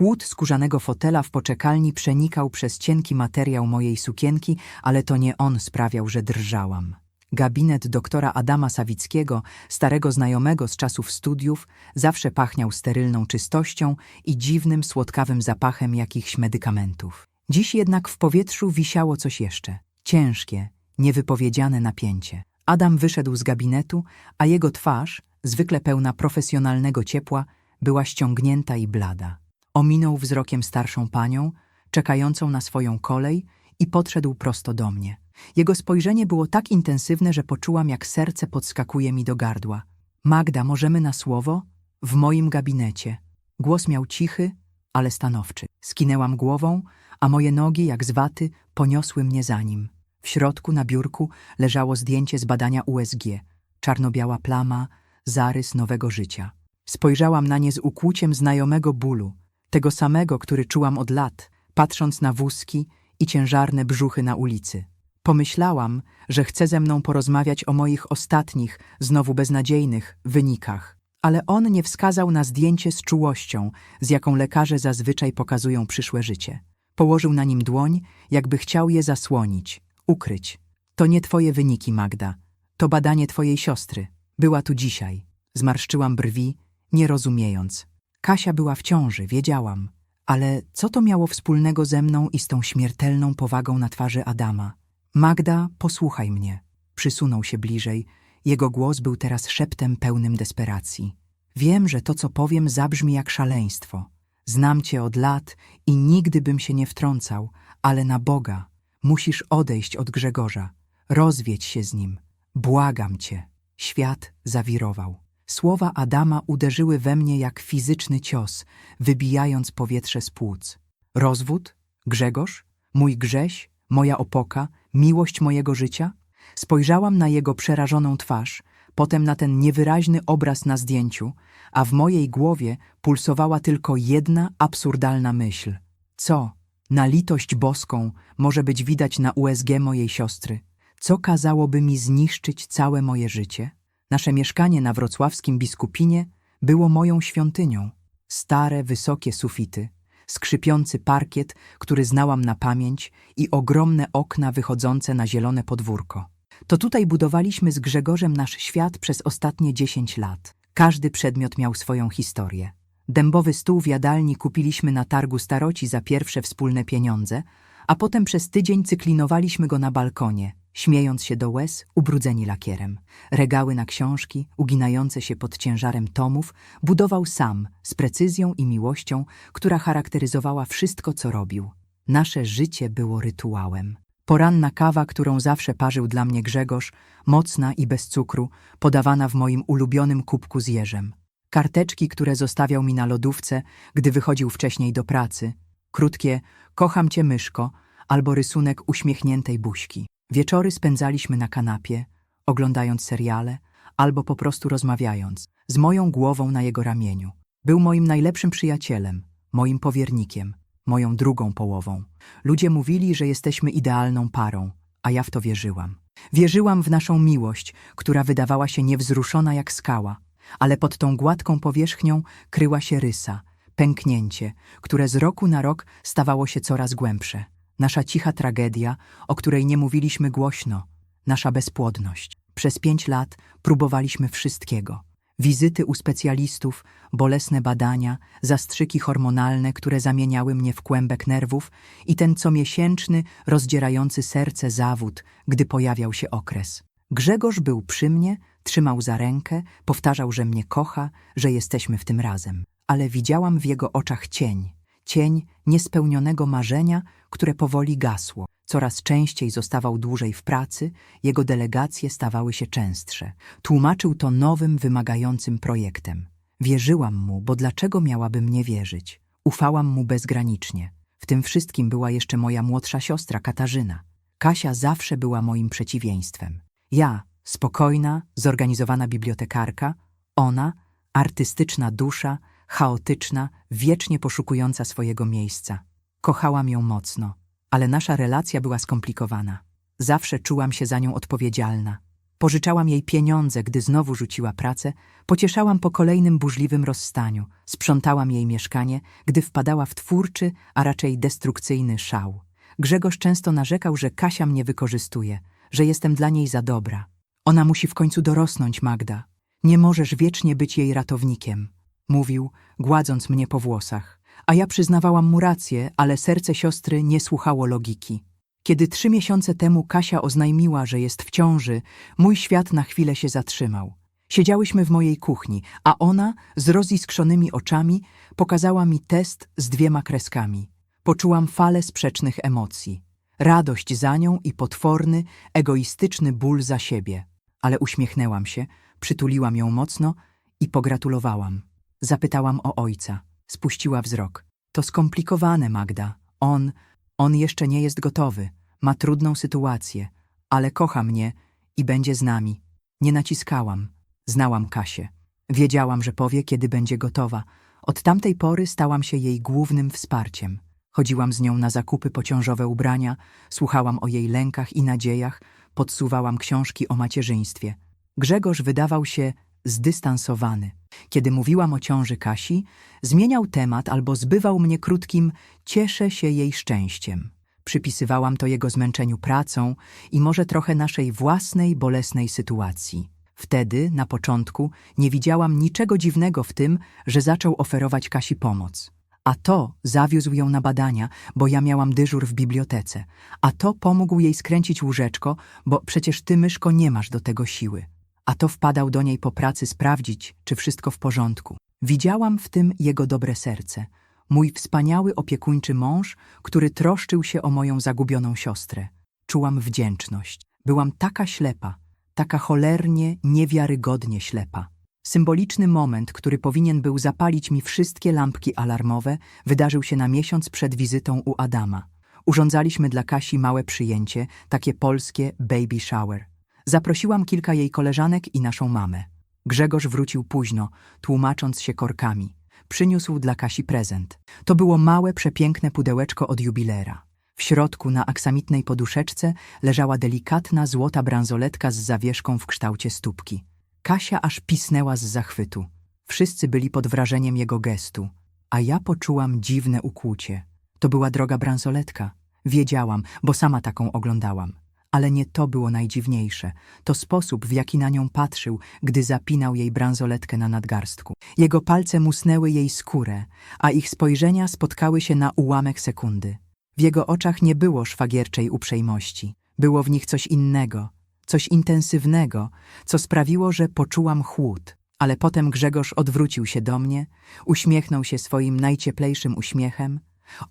Chłód skórzanego fotela w poczekalni przenikał przez cienki materiał mojej sukienki, ale to nie on sprawiał, że drżałam. Gabinet doktora Adama Sawickiego, starego znajomego z czasów studiów, zawsze pachniał sterylną czystością i dziwnym, słodkawym zapachem jakichś medykamentów. Dziś jednak w powietrzu wisiało coś jeszcze. Ciężkie, niewypowiedziane napięcie. Adam wyszedł z gabinetu, a jego twarz, zwykle pełna profesjonalnego ciepła, była ściągnięta i blada. Ominął wzrokiem starszą panią, czekającą na swoją kolej i podszedł prosto do mnie. Jego spojrzenie było tak intensywne, że poczułam, jak serce podskakuje mi do gardła. Magda, możemy na słowo? W moim gabinecie. Głos miał cichy, ale stanowczy. Skinęłam głową, a moje nogi, jak z waty, poniosły mnie za nim. W środku na biurku leżało zdjęcie z badania USG. Czarno-biała plama, zarys nowego życia. Spojrzałam na nie z ukłuciem znajomego bólu, tego samego, który czułam od lat, patrząc na wózki i ciężarne brzuchy na ulicy. Pomyślałam, że chce ze mną porozmawiać o moich ostatnich, znowu beznadziejnych, wynikach. Ale on nie wskazał na zdjęcie z czułością, z jaką lekarze zazwyczaj pokazują przyszłe życie. Położył na nim dłoń, jakby chciał je zasłonić, ukryć. To nie twoje wyniki, Magda. To badanie twojej siostry. Była tu dzisiaj. Zmarszczyłam brwi, nie rozumiejąc. Kasia była w ciąży, wiedziałam. Ale co to miało wspólnego ze mną i z tą śmiertelną powagą na twarzy Adama? Magda, posłuchaj mnie. Przysunął się bliżej. Jego głos był teraz szeptem pełnym desperacji. Wiem, że to, co powiem, zabrzmi jak szaleństwo. Znam cię od lat i nigdy bym się nie wtrącał, ale na Boga musisz odejść od Grzegorza. Rozwiedź się z nim. Błagam cię. Świat zawirował. Słowa Adama uderzyły we mnie jak fizyczny cios, wybijając powietrze z płuc. Rozwód? Grzegorz? Mój Grześ? Moja opoka? Miłość mojego życia? Spojrzałam na jego przerażoną twarz, potem na ten niewyraźny obraz na zdjęciu, a w mojej głowie pulsowała tylko jedna absurdalna myśl. Co, na litość boską, może być widać na USG mojej siostry? Co kazałoby mi zniszczyć całe moje życie? Nasze mieszkanie na wrocławskim Biskupinie było moją świątynią. Stare, wysokie sufity, skrzypiący parkiet, który znałam na pamięć i ogromne okna wychodzące na zielone podwórko. To tutaj budowaliśmy z Grzegorzem nasz świat przez ostatnie dziesięć lat. Każdy przedmiot miał swoją historię. Dębowy stół w jadalni kupiliśmy na targu staroci za pierwsze wspólne pieniądze, a potem przez tydzień cyklinowaliśmy go na balkonie, śmiejąc się do łez, ubrudzeni lakierem. Regały na książki, uginające się pod ciężarem tomów, budował sam, z precyzją i miłością, która charakteryzowała wszystko, co robił. Nasze życie było rytuałem. Poranna kawa, którą zawsze parzył dla mnie Grzegorz, mocna i bez cukru, podawana w moim ulubionym kubku z jeżem. Karteczki, które zostawiał mi na lodówce, gdy wychodził wcześniej do pracy. Krótkie kocham cię myszko albo rysunek uśmiechniętej buźki. Wieczory spędzaliśmy na kanapie, oglądając seriale albo po prostu rozmawiając, z moją głową na jego ramieniu. Był moim najlepszym przyjacielem, moim powiernikiem, moją drugą połową. Ludzie mówili, że jesteśmy idealną parą, a ja w to wierzyłam. Wierzyłam w naszą miłość, która wydawała się niewzruszona jak skała, ale pod tą gładką powierzchnią kryła się rysa, pęknięcie, które z roku na rok stawało się coraz głębsze. Nasza cicha tragedia, o której nie mówiliśmy głośno, nasza bezpłodność. Przez pięć lat próbowaliśmy wszystkiego. Wizyty u specjalistów, bolesne badania, zastrzyki hormonalne, które zamieniały mnie w kłębek nerwów i ten comiesięczny, rozdzierający serce zawód, gdy pojawiał się okres. Grzegorz był przy mnie, trzymał za rękę, powtarzał, że mnie kocha, że jesteśmy w tym razem. Ale widziałam w jego oczach cień, cień niespełnionego marzenia, które powoli gasło. Coraz częściej zostawał dłużej w pracy, jego delegacje stawały się częstsze. Tłumaczył to nowym, wymagającym projektem. Wierzyłam mu, bo dlaczego miałabym nie wierzyć? Ufałam mu bezgranicznie. W tym wszystkim była jeszcze moja młodsza siostra Katarzyna. Kasia zawsze była moim przeciwieństwem. Ja, spokojna, zorganizowana bibliotekarka, ona, artystyczna dusza, chaotyczna, wiecznie poszukująca swojego miejsca. Kochałam ją mocno, ale nasza relacja była skomplikowana. Zawsze czułam się za nią odpowiedzialna. Pożyczałam jej pieniądze, gdy znowu rzuciła pracę, pocieszałam po kolejnym burzliwym rozstaniu, sprzątałam jej mieszkanie, gdy wpadała w twórczy, a raczej destrukcyjny szał. Grzegorz często narzekał, że Kasia mnie wykorzystuje, że jestem dla niej za dobra. Ona musi w końcu dorosnąć, Magda. Nie możesz wiecznie być jej ratownikiem, mówił, gładząc mnie po włosach. A ja przyznawałam mu rację, ale serce siostry nie słuchało logiki. Kiedy trzy miesiące temu Kasia oznajmiła, że jest w ciąży, mój świat na chwilę się zatrzymał. Siedziałyśmy w mojej kuchni, a ona, z roziskrzonymi oczami, pokazała mi test z dwiema kreskami. Poczułam falę sprzecznych emocji. Radość za nią i potworny, egoistyczny ból za siebie. Ale uśmiechnęłam się, przytuliłam ją mocno i pogratulowałam. Zapytałam o ojca. Spuściła wzrok. To skomplikowane, Magda. On, on jeszcze nie jest gotowy. Ma trudną sytuację, ale kocha mnie i będzie z nami. Nie naciskałam. Znałam Kasię. Wiedziałam, że powie, kiedy będzie gotowa. Od tamtej pory stałam się jej głównym wsparciem. Chodziłam z nią na zakupy po ciążowe ubrania, słuchałam o jej lękach i nadziejach, podsuwałam książki o macierzyństwie. Grzegorz wydawał się zdystansowany. Kiedy mówiłam o ciąży Kasi, zmieniał temat albo zbywał mnie krótkim cieszę się jej szczęściem. Przypisywałam to jego zmęczeniu pracą i może trochę naszej własnej, bolesnej sytuacji. Wtedy, na początku, nie widziałam niczego dziwnego w tym, że zaczął oferować Kasi pomoc. A to zawiózł ją na badania, bo ja miałam dyżur w bibliotece. A to pomógł jej skręcić łóżeczko, bo przecież ty, myszko, nie masz do tego siły. A to wpadał do niej po pracy sprawdzić, czy wszystko w porządku. Widziałam w tym jego dobre serce. Mój wspaniały opiekuńczy mąż, który troszczył się o moją zagubioną siostrę. Czułam wdzięczność. Byłam taka ślepa, taka cholernie, niewiarygodnie ślepa. Symboliczny moment, który powinien był zapalić mi wszystkie lampki alarmowe, wydarzył się na miesiąc przed wizytą u Adama. Urządzaliśmy dla Kasi małe przyjęcie, takie polskie baby shower. Zaprosiłam kilka jej koleżanek i naszą mamę. Grzegorz wrócił późno, tłumacząc się korkami. Przyniósł dla Kasi prezent. To było małe, przepiękne pudełeczko od jubilera. W środku na aksamitnej poduszeczce leżała delikatna złota bransoletka z zawieszką w kształcie stópki. Kasia aż pisnęła z zachwytu. Wszyscy byli pod wrażeniem jego gestu, a ja poczułam dziwne ukłucie. To była droga bransoletka. Wiedziałam, bo sama taką oglądałam. Ale nie to było najdziwniejsze. To sposób, w jaki na nią patrzył, gdy zapinał jej bransoletkę na nadgarstku. Jego palce musnęły jej skórę, a ich spojrzenia spotkały się na ułamek sekundy. W jego oczach nie było szwagierczej uprzejmości. Było w nich coś innego, coś intensywnego, co sprawiło, że poczułam chłód. Ale potem Grzegorz odwrócił się do mnie, uśmiechnął się swoim najcieplejszym uśmiechem,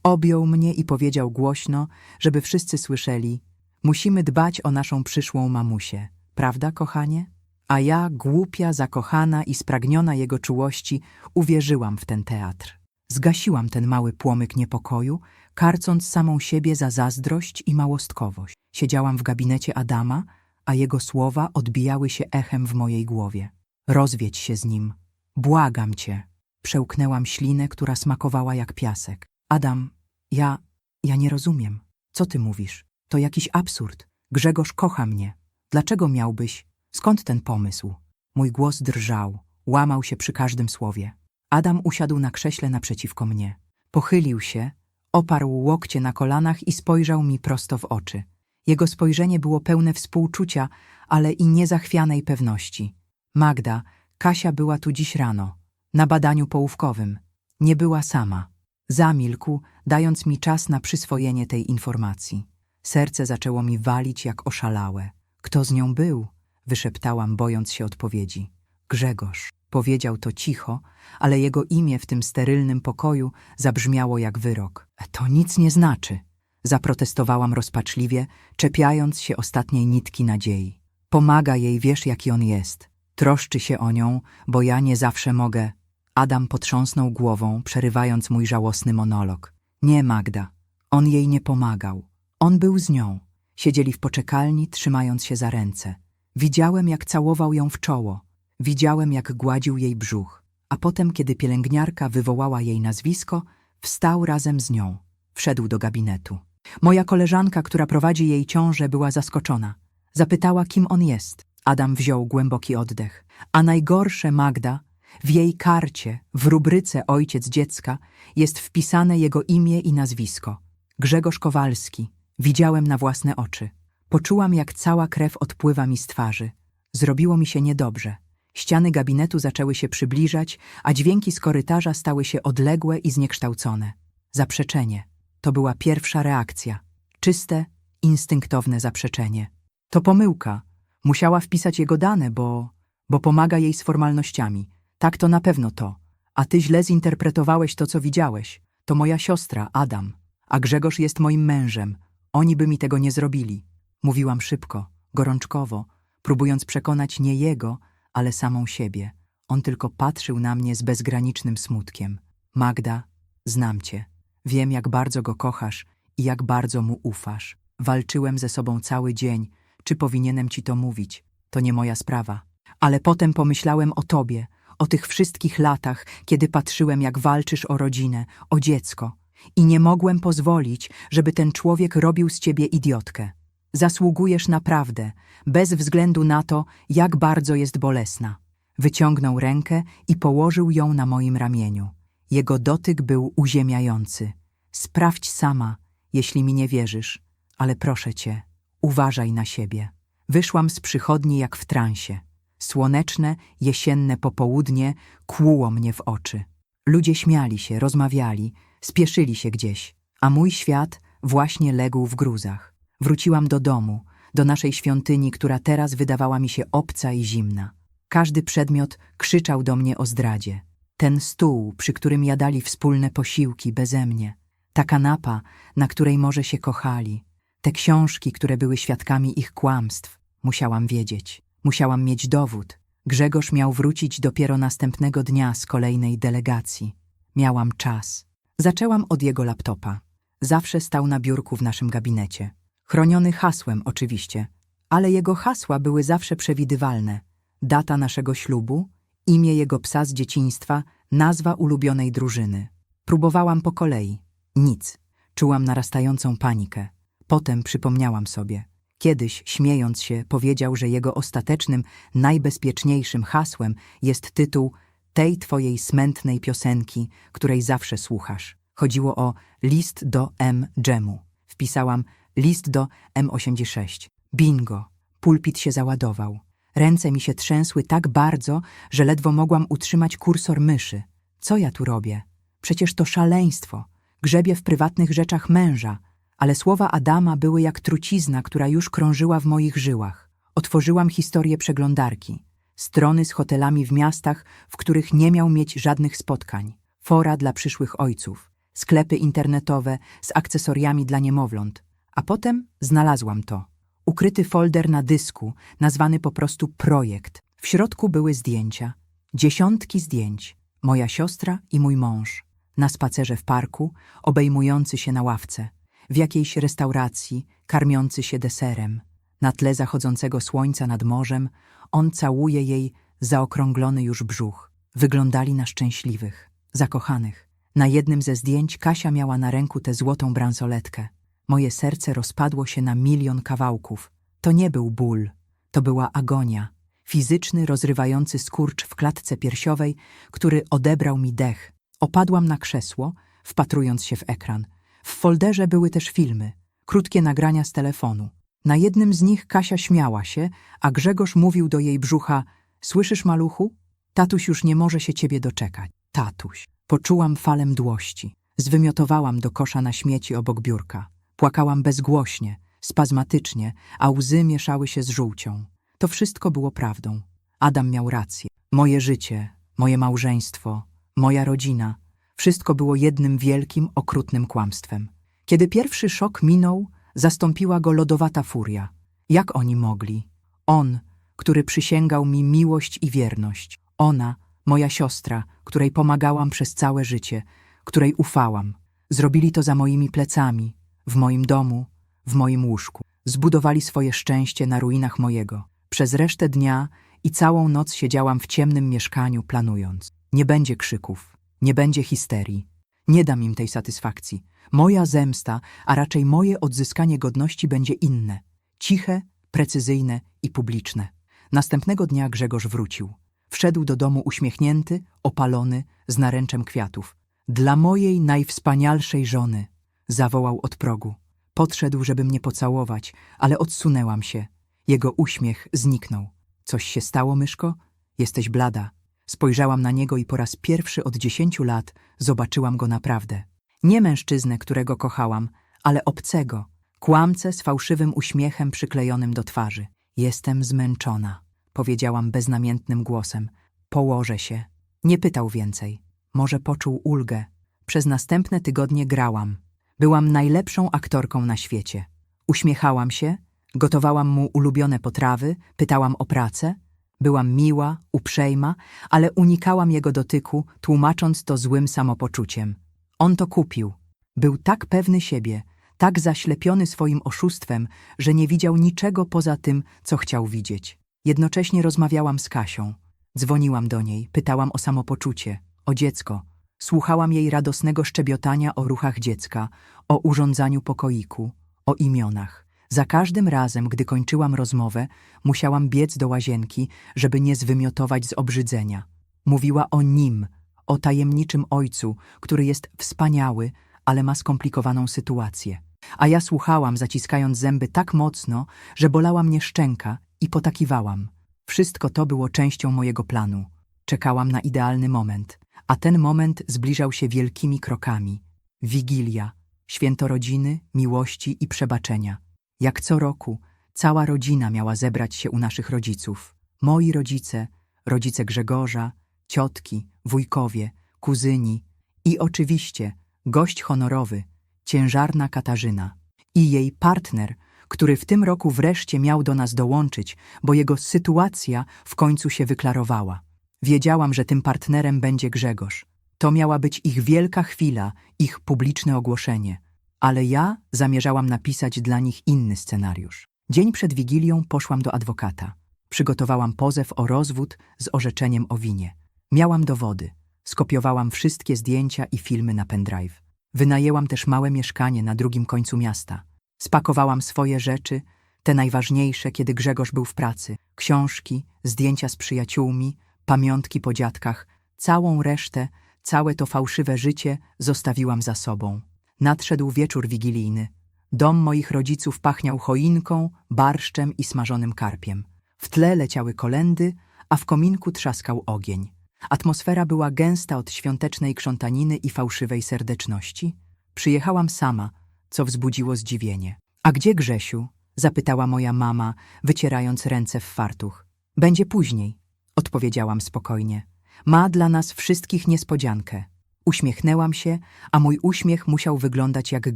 objął mnie i powiedział głośno, żeby wszyscy słyszeli Musimy dbać o naszą przyszłą mamusię, prawda, kochanie? A ja, głupia, zakochana i spragniona jego czułości, uwierzyłam w ten teatr. Zgasiłam ten mały płomyk niepokoju, karcąc samą siebie za zazdrość i małostkowość. Siedziałam w gabinecie Adama, a jego słowa odbijały się echem w mojej głowie. Rozwiedź się z nim. Błagam cię. Przełknęłam ślinę, która smakowała jak piasek. Adam, ja... ja nie rozumiem. Co ty mówisz? To jakiś absurd. Grzegorz kocha mnie. Dlaczego miałbyś? Skąd ten pomysł? Mój głos drżał, łamał się przy każdym słowie. Adam usiadł na krześle naprzeciwko mnie. Pochylił się, oparł łokcie na kolanach i spojrzał mi prosto w oczy. Jego spojrzenie było pełne współczucia, ale i niezachwianej pewności. Magda, Kasia była tu dziś rano, na badaniu połówkowym. Nie była sama. Zamilkł, dając mi czas na przyswojenie tej informacji. Serce zaczęło mi walić jak oszalałe. Kto z nią był? Wyszeptałam, bojąc się odpowiedzi. Grzegorz. Powiedział to cicho, ale jego imię w tym sterylnym pokoju zabrzmiało jak wyrok. To nic nie znaczy. Zaprotestowałam rozpaczliwie, czepiając się ostatniej nitki nadziei. Pomaga jej, wiesz jaki on jest. Troszczy się o nią, bo ja nie zawsze mogę. Adam potrząsnął głową, przerywając mój żałosny monolog. Nie, Magda. On jej nie pomagał. On był z nią. Siedzieli w poczekalni, trzymając się za ręce. Widziałem, jak całował ją w czoło. Widziałem, jak gładził jej brzuch. A potem, kiedy pielęgniarka wywołała jej nazwisko, wstał razem z nią. Wszedł do gabinetu. Moja koleżanka, która prowadzi jej ciążę, była zaskoczona. Zapytała, kim on jest. Adam wziął głęboki oddech. A najgorsze, Magda, w jej karcie, w rubryce ojciec dziecka, jest wpisane jego imię i nazwisko. Grzegorz Kowalski. Widziałem na własne oczy. Poczułam, jak cała krew odpływa mi z twarzy. Zrobiło mi się niedobrze. Ściany gabinetu zaczęły się przybliżać, a dźwięki z korytarza stały się odległe i zniekształcone. Zaprzeczenie. To była pierwsza reakcja. Czyste, instynktowne zaprzeczenie. To pomyłka. Musiała wpisać jego dane, bo... bo pomaga jej z formalnościami. Tak to na pewno to. A ty źle zinterpretowałeś to, co widziałeś. To moja siostra, Adam. A Grzegorz jest moim mężem. Oni by mi tego nie zrobili. Mówiłam szybko, gorączkowo, próbując przekonać nie jego, ale samą siebie. On tylko patrzył na mnie z bezgranicznym smutkiem. Magda, znam cię. Wiem, jak bardzo go kochasz i jak bardzo mu ufasz. Walczyłem ze sobą cały dzień. Czy powinienem ci to mówić? To nie moja sprawa. Ale potem pomyślałem o tobie, o tych wszystkich latach, kiedy patrzyłem, jak walczysz o rodzinę, o dziecko. I nie mogłem pozwolić, żeby ten człowiek robił z ciebie idiotkę. Zasługujesz naprawdę, bez względu na to, jak bardzo jest bolesna. Wyciągnął rękę i położył ją na moim ramieniu. Jego dotyk był uziemiający. Sprawdź sama, jeśli mi nie wierzysz, ale proszę cię, uważaj na siebie. Wyszłam z przychodni jak w transie. Słoneczne, jesienne popołudnie kłuło mnie w oczy. Ludzie śmiali się, rozmawiali, spieszyli się gdzieś, a mój świat właśnie legł w gruzach. Wróciłam do domu, do naszej świątyni, która teraz wydawała mi się obca i zimna. Każdy przedmiot krzyczał do mnie o zdradzie. Ten stół, przy którym jadali wspólne posiłki beze mnie. Ta kanapa, na której może się kochali. Te książki, które były świadkami ich kłamstw. Musiałam wiedzieć. Musiałam mieć dowód. Grzegorz miał wrócić dopiero następnego dnia z kolejnej delegacji. Miałam czas. Zaczęłam od jego laptopa. Zawsze stał na biurku w naszym gabinecie. Chroniony hasłem oczywiście, ale jego hasła były zawsze przewidywalne. Data naszego ślubu, imię jego psa z dzieciństwa, nazwa ulubionej drużyny. Próbowałam po kolei. Nic. Czułam narastającą panikę. Potem przypomniałam sobie. Kiedyś, śmiejąc się, powiedział, że jego ostatecznym, najbezpieczniejszym hasłem jest tytuł tej twojej smętnej piosenki, której zawsze słuchasz. Chodziło o list do M. Dżemu. Wpisałam list do M86. Bingo. Pulpit się załadował. Ręce mi się trzęsły tak bardzo, że ledwo mogłam utrzymać kursor myszy. Co ja tu robię? Przecież to szaleństwo. Grzebię w prywatnych rzeczach męża, ale słowa Adama były jak trucizna, która już krążyła w moich żyłach. Otworzyłam historię przeglądarki. Strony z hotelami w miastach, w których nie miał mieć żadnych spotkań. Fora dla przyszłych ojców. Sklepy internetowe z akcesoriami dla niemowląt. A potem znalazłam to. Ukryty folder na dysku, nazwany po prostu projekt. W środku były zdjęcia. Dziesiątki zdjęć. Moja siostra i mój mąż. Na spacerze w parku, obejmujący się na ławce. W jakiejś restauracji, karmiący się deserem. Na tle zachodzącego słońca nad morzem, on całuje jej zaokrąglony już brzuch. Wyglądali na szczęśliwych, zakochanych. Na jednym ze zdjęć Kasia miała na ręku tę złotą bransoletkę. Moje serce rozpadło się na milion kawałków. To nie był ból, to była agonia. Fizyczny, rozrywający skurcz w klatce piersiowej, który odebrał mi dech. Opadłam na krzesło, wpatrując się w ekran. W folderze były też filmy, krótkie nagrania z telefonu. Na jednym z nich Kasia śmiała się, a Grzegorz mówił do jej brzucha – Słyszysz, maluchu? Tatuś już nie może się ciebie doczekać. Tatuś. Poczułam falę mdłości. Zwymiotowałam do kosza na śmieci obok biurka. Płakałam bezgłośnie, spazmatycznie, a łzy mieszały się z żółcią. To wszystko było prawdą. Adam miał rację. Moje życie, moje małżeństwo, moja rodzina – wszystko było jednym wielkim, okrutnym kłamstwem. Kiedy pierwszy szok minął, zastąpiła go lodowata furia. Jak oni mogli? On, który przysięgał mi miłość i wierność. Ona, moja siostra, której pomagałam przez całe życie, której ufałam. Zrobili to za moimi plecami, w moim domu, w moim łóżku. Zbudowali swoje szczęście na ruinach mojego. Przez resztę dnia i całą noc siedziałam w ciemnym mieszkaniu, planując. Nie będzie krzyków, nie będzie histerii. Nie dam im tej satysfakcji. Moja zemsta, a raczej moje odzyskanie godności będzie inne. Ciche, precyzyjne i publiczne. Następnego dnia Grzegorz wrócił. Wszedł do domu uśmiechnięty, opalony, z naręczem kwiatów. Dla mojej najwspanialszej żony, zawołał od progu. Podszedł, żeby mnie pocałować, ale odsunęłam się. Jego uśmiech zniknął. Coś się stało, myszko? Jesteś blada. Spojrzałam na niego i po raz pierwszy od dziesięciu lat zobaczyłam go naprawdę. Nie mężczyznę, którego kochałam, ale obcego, kłamcę z fałszywym uśmiechem przyklejonym do twarzy. Jestem zmęczona, powiedziałam beznamiętnym głosem. Położę się. Nie pytał więcej. Może poczuł ulgę. Przez następne tygodnie grałam. Byłam najlepszą aktorką na świecie. Uśmiechałam się, gotowałam mu ulubione potrawy, pytałam o pracę. Byłam miła, uprzejma, ale unikałam jego dotyku, tłumacząc to złym samopoczuciem. On to kupił. Był tak pewny siebie, tak zaślepiony swoim oszustwem, że nie widział niczego poza tym, co chciał widzieć. Jednocześnie rozmawiałam z Kasią. Dzwoniłam do niej, pytałam o samopoczucie, o dziecko. Słuchałam jej radosnego szczebiotania o ruchach dziecka, o urządzaniu pokoiku, o imionach. Za każdym razem, gdy kończyłam rozmowę, musiałam biec do łazienki, żeby nie zwymiotować z obrzydzenia. Mówiła o nim, o tajemniczym ojcu, który jest wspaniały, ale ma skomplikowaną sytuację. A ja słuchałam, zaciskając zęby tak mocno, że bolała mnie szczęka i potakiwałam. Wszystko to było częścią mojego planu. Czekałam na idealny moment, a ten moment zbliżał się wielkimi krokami. Wigilia, święto rodziny, miłości i przebaczenia. Jak co roku, cała rodzina miała zebrać się u naszych rodziców. Moi rodzice, rodzice Grzegorza, ciotki, wujkowie, kuzyni i oczywiście gość honorowy, ciężarna Katarzyna i jej partner, który w tym roku wreszcie miał do nas dołączyć, bo jego sytuacja w końcu się wyklarowała. Wiedziałam, że tym partnerem będzie Grzegorz. To miała być ich wielka chwila, ich publiczne ogłoszenie. Ale ja zamierzałam napisać dla nich inny scenariusz. Dzień przed Wigilią poszłam do adwokata. Przygotowałam pozew o rozwód z orzeczeniem o winie. Miałam dowody. Skopiowałam wszystkie zdjęcia i filmy na pendrive. Wynajęłam też małe mieszkanie na drugim końcu miasta. Spakowałam swoje rzeczy, te najważniejsze, kiedy Grzegorz był w pracy. Książki, zdjęcia z przyjaciółmi, pamiątki po dziadkach, całą resztę, całe to fałszywe życie zostawiłam za sobą. Nadszedł wieczór wigilijny. Dom moich rodziców pachniał choinką, barszczem i smażonym karpiem. W tle leciały kolendy, a w kominku trzaskał ogień. Atmosfera była gęsta od świątecznej krzątaniny i fałszywej serdeczności. Przyjechałam sama, co wzbudziło zdziwienie. A gdzie Grzesiu? zapytała moja mama, wycierając ręce w fartuch. Będzie później, odpowiedziałam spokojnie. Ma dla nas wszystkich niespodziankę. Uśmiechnęłam się, a mój uśmiech musiał wyglądać jak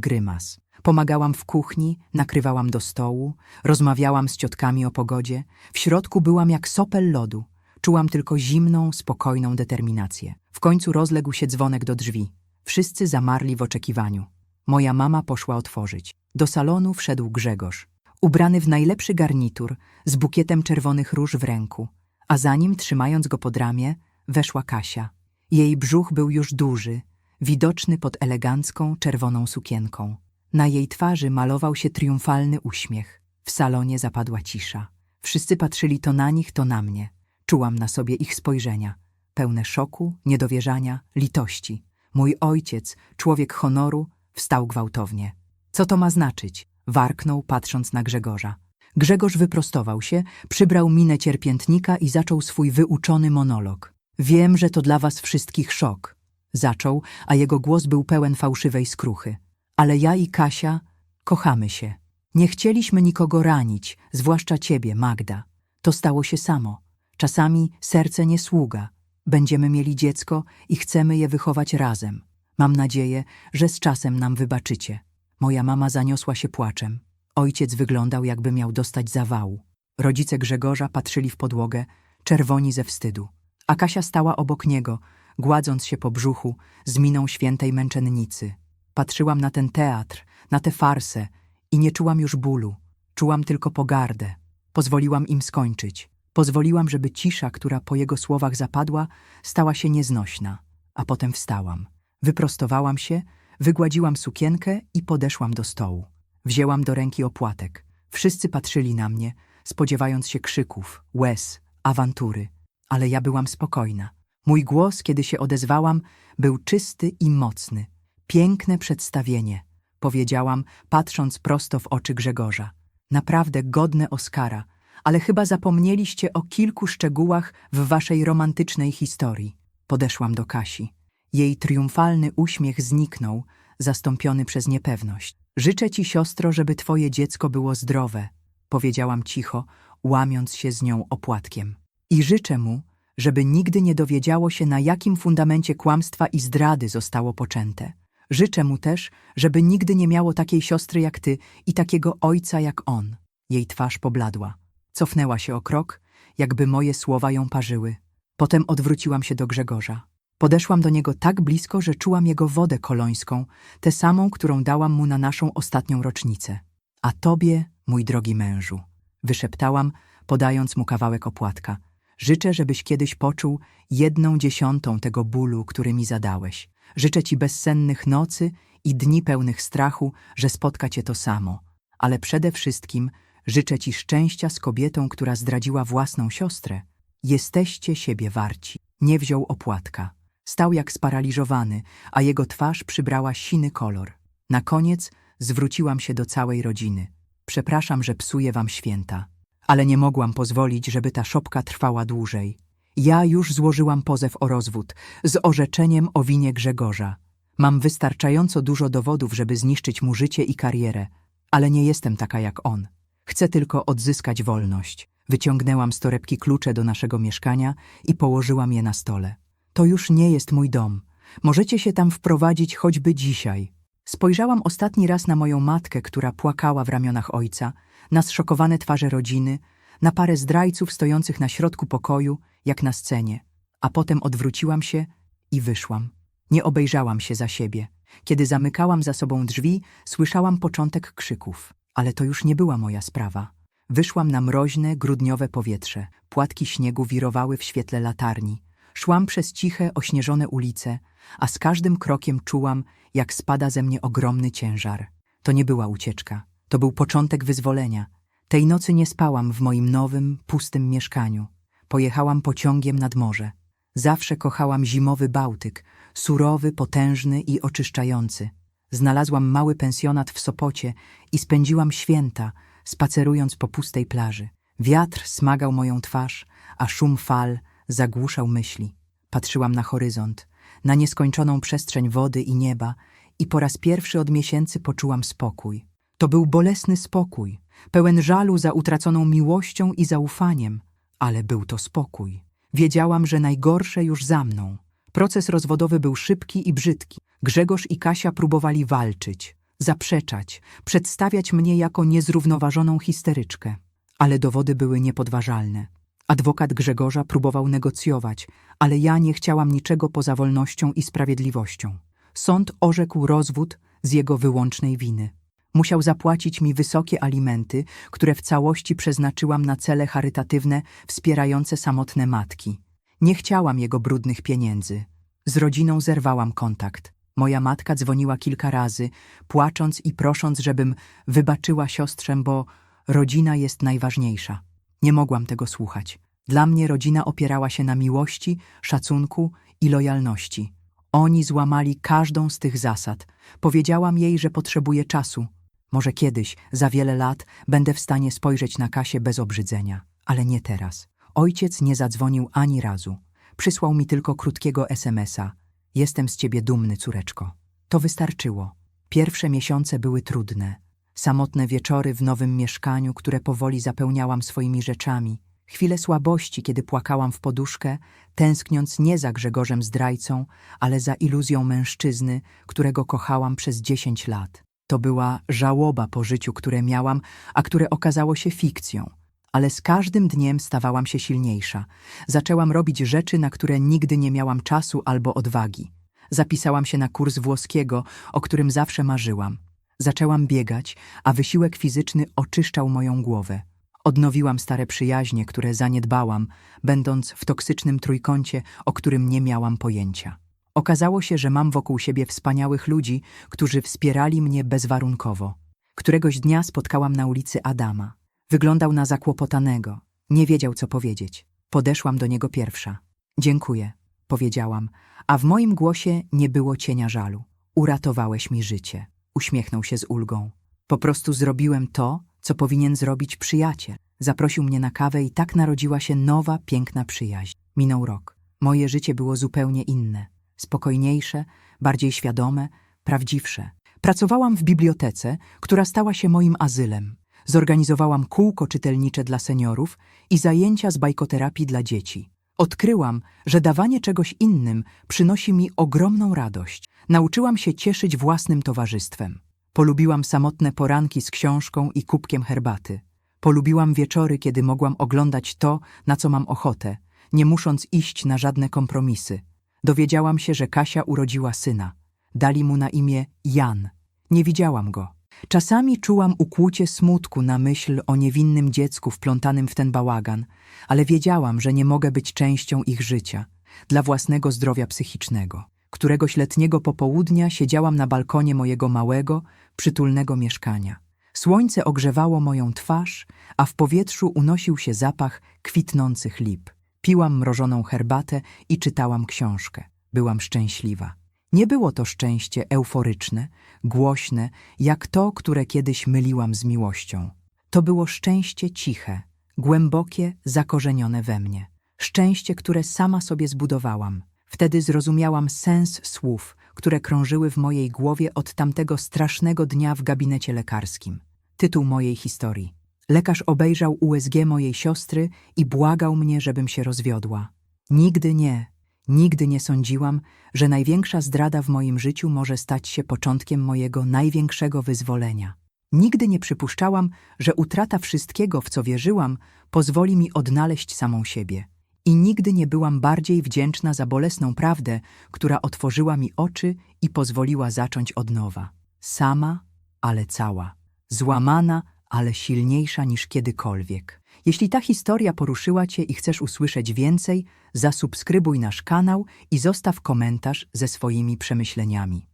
grymas. Pomagałam w kuchni, nakrywałam do stołu, rozmawiałam z ciotkami o pogodzie. W środku byłam jak sopel lodu. Czułam tylko zimną, spokojną determinację. W końcu rozległ się dzwonek do drzwi. Wszyscy zamarli w oczekiwaniu. Moja mama poszła otworzyć. Do salonu wszedł Grzegorz, ubrany w najlepszy garnitur, z bukietem czerwonych róż w ręku, a za nim, trzymając go pod ramię, weszła Kasia. Jej brzuch był już duży, widoczny pod elegancką, czerwoną sukienką. Na jej twarzy malował się triumfalny uśmiech. W salonie zapadła cisza. Wszyscy patrzyli to na nich, to na mnie. Czułam na sobie ich spojrzenia, pełne szoku, niedowierzania, litości. Mój ojciec, człowiek honoru, wstał gwałtownie. Co to ma znaczyć? Warknął, patrząc na Grzegorza. Grzegorz wyprostował się, przybrał minę cierpiętnika i zaczął swój wyuczony monolog. Wiem, że to dla was wszystkich szok. Zaczął, a jego głos był pełen fałszywej skruchy. Ale ja i Kasia kochamy się. Nie chcieliśmy nikogo ranić, zwłaszcza ciebie, Magda. To stało się samo. Czasami serce nie sługa. Będziemy mieli dziecko i chcemy je wychować razem. Mam nadzieję, że z czasem nam wybaczycie. Moja mama zaniosła się płaczem. Ojciec wyglądał, jakby miał dostać zawału. Rodzice Grzegorza patrzyli w podłogę, czerwoni ze wstydu. A Kasia stała obok niego, gładząc się po brzuchu, z miną świętej męczennicy. Patrzyłam na ten teatr, na tę farsę i nie czułam już bólu. Czułam tylko pogardę. Pozwoliłam im skończyć. Pozwoliłam, żeby cisza, która po jego słowach zapadła, stała się nieznośna. A potem wstałam. Wyprostowałam się, wygładziłam sukienkę i podeszłam do stołu. Wzięłam do ręki opłatek. Wszyscy patrzyli na mnie, spodziewając się krzyków, łez, awantury. Ale ja byłam spokojna. Mój głos, kiedy się odezwałam, był czysty i mocny. Piękne przedstawienie, powiedziałam, patrząc prosto w oczy Grzegorza. Naprawdę godne Oskara, ale chyba zapomnieliście o kilku szczegółach w waszej romantycznej historii. Podeszłam do Kasi. Jej triumfalny uśmiech zniknął, zastąpiony przez niepewność. Życzę ci, siostro, żeby twoje dziecko było zdrowe, powiedziałam cicho, łamiąc się z nią opłatkiem. I życzę mu, żeby nigdy nie dowiedziało się, na jakim fundamencie kłamstwa i zdrady zostało poczęte. Życzę mu też, żeby nigdy nie miało takiej siostry jak ty i takiego ojca jak on. Jej twarz pobladła. Cofnęła się o krok, jakby moje słowa ją parzyły. Potem odwróciłam się do Grzegorza. Podeszłam do niego tak blisko, że czułam jego wodę kolońską, tę samą, którą dałam mu na naszą ostatnią rocznicę. A tobie, mój drogi mężu, wyszeptałam, podając mu kawałek opłatka. Życzę, żebyś kiedyś poczuł jedną dziesiątą tego bólu, który mi zadałeś. Życzę ci bezsennych nocy i dni pełnych strachu, że spotka cię to samo. Ale przede wszystkim życzę ci szczęścia z kobietą, która zdradziła własną siostrę. Jesteście siebie warci. Nie wziął opłatka. Stał jak sparaliżowany, a jego twarz przybrała siny kolor. Na koniec zwróciłam się do całej rodziny. Przepraszam, że psuję wam święta, ale nie mogłam pozwolić, żeby ta szopka trwała dłużej. Ja już złożyłam pozew o rozwód z orzeczeniem o winie Grzegorza. Mam wystarczająco dużo dowodów, żeby zniszczyć mu życie i karierę, ale nie jestem taka jak on. Chcę tylko odzyskać wolność. Wyciągnęłam z torebki klucze do naszego mieszkania i położyłam je na stole. To już nie jest mój dom. Możecie się tam wprowadzić choćby dzisiaj. Spojrzałam ostatni raz na moją matkę, która płakała w ramionach ojca, na zszokowane twarze rodziny, na parę zdrajców stojących na środku pokoju, jak na scenie, a potem odwróciłam się i wyszłam. Nie obejrzałam się za siebie. Kiedy zamykałam za sobą drzwi, słyszałam początek krzyków, ale to już nie była moja sprawa. Wyszłam na mroźne, grudniowe powietrze. Płatki śniegu wirowały w świetle latarni. Szłam przez ciche, ośnieżone ulice, a z każdym krokiem czułam, jak spada ze mnie ogromny ciężar. To nie była ucieczka. To był początek wyzwolenia. Tej nocy nie spałam w moim nowym, pustym mieszkaniu. Pojechałam pociągiem nad morze. Zawsze kochałam zimowy Bałtyk, surowy, potężny i oczyszczający. Znalazłam mały pensjonat w Sopocie i spędziłam święta, spacerując po pustej plaży. Wiatr smagał moją twarz, a szum fal zagłuszał myśli. Patrzyłam na horyzont, na nieskończoną przestrzeń wody i nieba i po raz pierwszy od miesięcy poczułam spokój. To był bolesny spokój, pełen żalu za utraconą miłością i zaufaniem, ale był to spokój. Wiedziałam, że najgorsze już za mną. Proces rozwodowy był szybki i brzydki. Grzegorz i Kasia próbowali walczyć, zaprzeczać, przedstawiać mnie jako niezrównoważoną histeryczkę. Ale dowody były niepodważalne. Adwokat Grzegorza próbował negocjować, ale ja nie chciałam niczego poza wolnością i sprawiedliwością. Sąd orzekł rozwód z jego wyłącznej winy. Musiał zapłacić mi wysokie alimenty, które w całości przeznaczyłam na cele charytatywne wspierające samotne matki. Nie chciałam jego brudnych pieniędzy. Z rodziną zerwałam kontakt. Moja matka dzwoniła kilka razy, płacząc i prosząc, żebym wybaczyła siostrze, bo rodzina jest najważniejsza. Nie mogłam tego słuchać. Dla mnie rodzina opierała się na miłości, szacunku i lojalności. Oni złamali każdą z tych zasad. Powiedziałam jej, że potrzebuję czasu. Może kiedyś, za wiele lat, będę w stanie spojrzeć na Kasię bez obrzydzenia, ale nie teraz. Ojciec nie zadzwonił ani razu. Przysłał mi tylko krótkiego SMS-a. Jestem z ciebie dumny, córeczko. To wystarczyło. Pierwsze miesiące były trudne. Samotne wieczory w nowym mieszkaniu, które powoli zapełniałam swoimi rzeczami. Chwile słabości, kiedy płakałam w poduszkę, tęskniąc nie za Grzegorzem zdrajcą, ale za iluzją mężczyzny, którego kochałam przez dziesięć lat. To była żałoba po życiu, które miałam, a które okazało się fikcją. Ale z każdym dniem stawałam się silniejsza. Zaczęłam robić rzeczy, na które nigdy nie miałam czasu albo odwagi. Zapisałam się na kurs włoskiego, o którym zawsze marzyłam. Zaczęłam biegać, a wysiłek fizyczny oczyszczał moją głowę. Odnowiłam stare przyjaźnie, które zaniedbałam, będąc w toksycznym trójkącie, o którym nie miałam pojęcia. Okazało się, że mam wokół siebie wspaniałych ludzi, którzy wspierali mnie bezwarunkowo. Któregoś dnia spotkałam na ulicy Adama. Wyglądał na zakłopotanego. Nie wiedział, co powiedzieć. Podeszłam do niego pierwsza. Dziękuję, powiedziałam, a w moim głosie nie było cienia żalu. Uratowałeś mi życie. Uśmiechnął się z ulgą. Po prostu zrobiłem to, co powinien zrobić przyjaciel. Zaprosił mnie na kawę i tak narodziła się nowa, piękna przyjaźń. Minął rok. Moje życie było zupełnie inne. Spokojniejsze, bardziej świadome, prawdziwsze. Pracowałam w bibliotece, która stała się moim azylem. Zorganizowałam kółko czytelnicze dla seniorów i zajęcia z bajkoterapii dla dzieci. Odkryłam, że dawanie czegoś innym przynosi mi ogromną radość. Nauczyłam się cieszyć własnym towarzystwem. Polubiłam samotne poranki z książką i kubkiem herbaty. Polubiłam wieczory, kiedy mogłam oglądać to, na co mam ochotę, nie musząc iść na żadne kompromisy. Dowiedziałam się, że Kasia urodziła syna. Dali mu na imię Jan. Nie widziałam go. Czasami czułam ukłucie smutku na myśl o niewinnym dziecku wplątanym w ten bałagan, ale wiedziałam, że nie mogę być częścią ich życia, dla własnego zdrowia psychicznego. Któregoś letniego popołudnia siedziałam na balkonie mojego małego, przytulnego mieszkania. Słońce ogrzewało moją twarz, a w powietrzu unosił się zapach kwitnących lip. Piłam mrożoną herbatę i czytałam książkę. Byłam szczęśliwa. Nie było to szczęście euforyczne, głośne, jak to, które kiedyś myliłam z miłością. To było szczęście ciche, głębokie, zakorzenione we mnie. Szczęście, które sama sobie zbudowałam. Wtedy zrozumiałam sens słów, które krążyły w mojej głowie od tamtego strasznego dnia w gabinecie lekarskim. Tytuł mojej historii. Lekarz obejrzał USG mojej siostry i błagał mnie, żebym się rozwiodła. Nigdy nie, nigdy nie sądziłam, że największa zdrada w moim życiu może stać się początkiem mojego największego wyzwolenia. Nigdy nie przypuszczałam, że utrata wszystkiego, w co wierzyłam, pozwoli mi odnaleźć samą siebie. I nigdy nie byłam bardziej wdzięczna za bolesną prawdę, która otworzyła mi oczy i pozwoliła zacząć od nowa. Sama, ale cała. Złamana, ale silniejsza niż kiedykolwiek. Jeśli ta historia poruszyła Cię i chcesz usłyszeć więcej, zasubskrybuj nasz kanał i zostaw komentarz ze swoimi przemyśleniami.